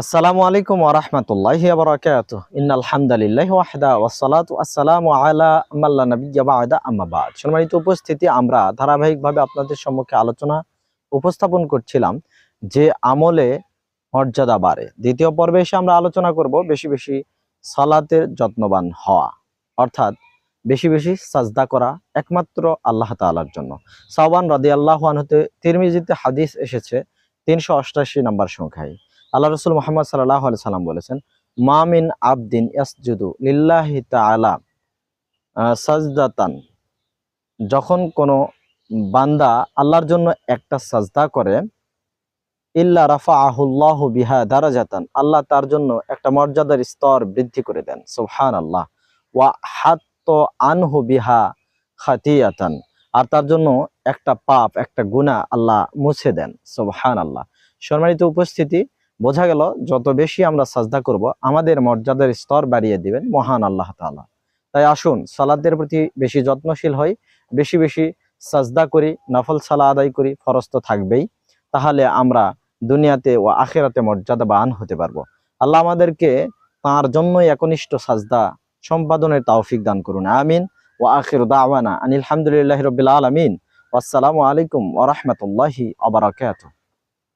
আসসালামু আলাইকুম ওরহমতুল্লাহি বারাকাতু ইন্নাল হামদুলিল্লাহি ওয়াহদা ওয়াসসালাতু আসসালামু আলা মাল্লা নাবিয়্যা বা'দা আম্মা বা'দ। সম্মানিত উপস্থিতি, আমরা ধারাবাহিকভাবে আপনাদের সম্মুখে আলোচনা উপস্থাপন করছিলাম যে আমলে মর্যাদা বাড়ে। দ্বিতীয় পর্বে এসে আমরা আলোচনা করব বেশি বেশি সালাতের যত্নবান হওয়া, অর্থাৎ বেশি বেশি সাজদা করা একমাত্র আল্লাহ তাআলার জন্য। সাওবান রাদিয়াল্লাহু আনহুতে তিরমিজিতে হাদিস এসেছে তিনশো অষ্টাশি নম্বর সংখ্যায়। আল্লাহ রসুল মোহাম্মদ সাল্লাহ আলি সাল্লাম বলেছেন মামিন আবদিন ইয়াসজুদু লিল্লাহি আহ, সাজদাতান যখন কোনো বান্দা আল্লাহর জন্য একটা সাজদা করে ইল্লা রাফা আহুল্লাহ বিহা দারাজাতান আল্লাহ তার জন্য একটা মর্যাদার স্তর বৃদ্ধি করে দেন সুবহান আল্লাহ ওয়া হাত্ত আনহু বিহা খাতিয়াতান আর তার জন্য একটা পাপ একটা গুনাহ আল্লাহ মুছে দেন সুবহান আল্লাহ সম্মানিত উপস্থিতি বোঝা গেল, যত বেশি আমরা সাজদা করব, আমাদের মর্যাদার স্তর বাড়িয়ে দিবেন মহান আল্লাহ তাআলা। তাই আসুন সালাদের প্রতি বেশি যত্নশীল হই, বেশি বেশি সাজদা করি, নফল সালা আদায় করি, ফরজ তো থাকবেই, তাহলে আমরা দুনিয়াতে ও আখেরাতে মর্যাদাবান হতে পারব। আল্লাহ আমাদেরকে তার জন্যই একনিষ্ঠ সাজদা সম্পাদনের তাওফিক দান করুন, আমিন। ও আখির দাওয়ানা আনিল হামদুলিল্লাহি রাব্বিল আলামিন। আসসালামু আলাইকুম ওয়া রাহমাতুল্লাহি ওয়া বারাকাতুহু।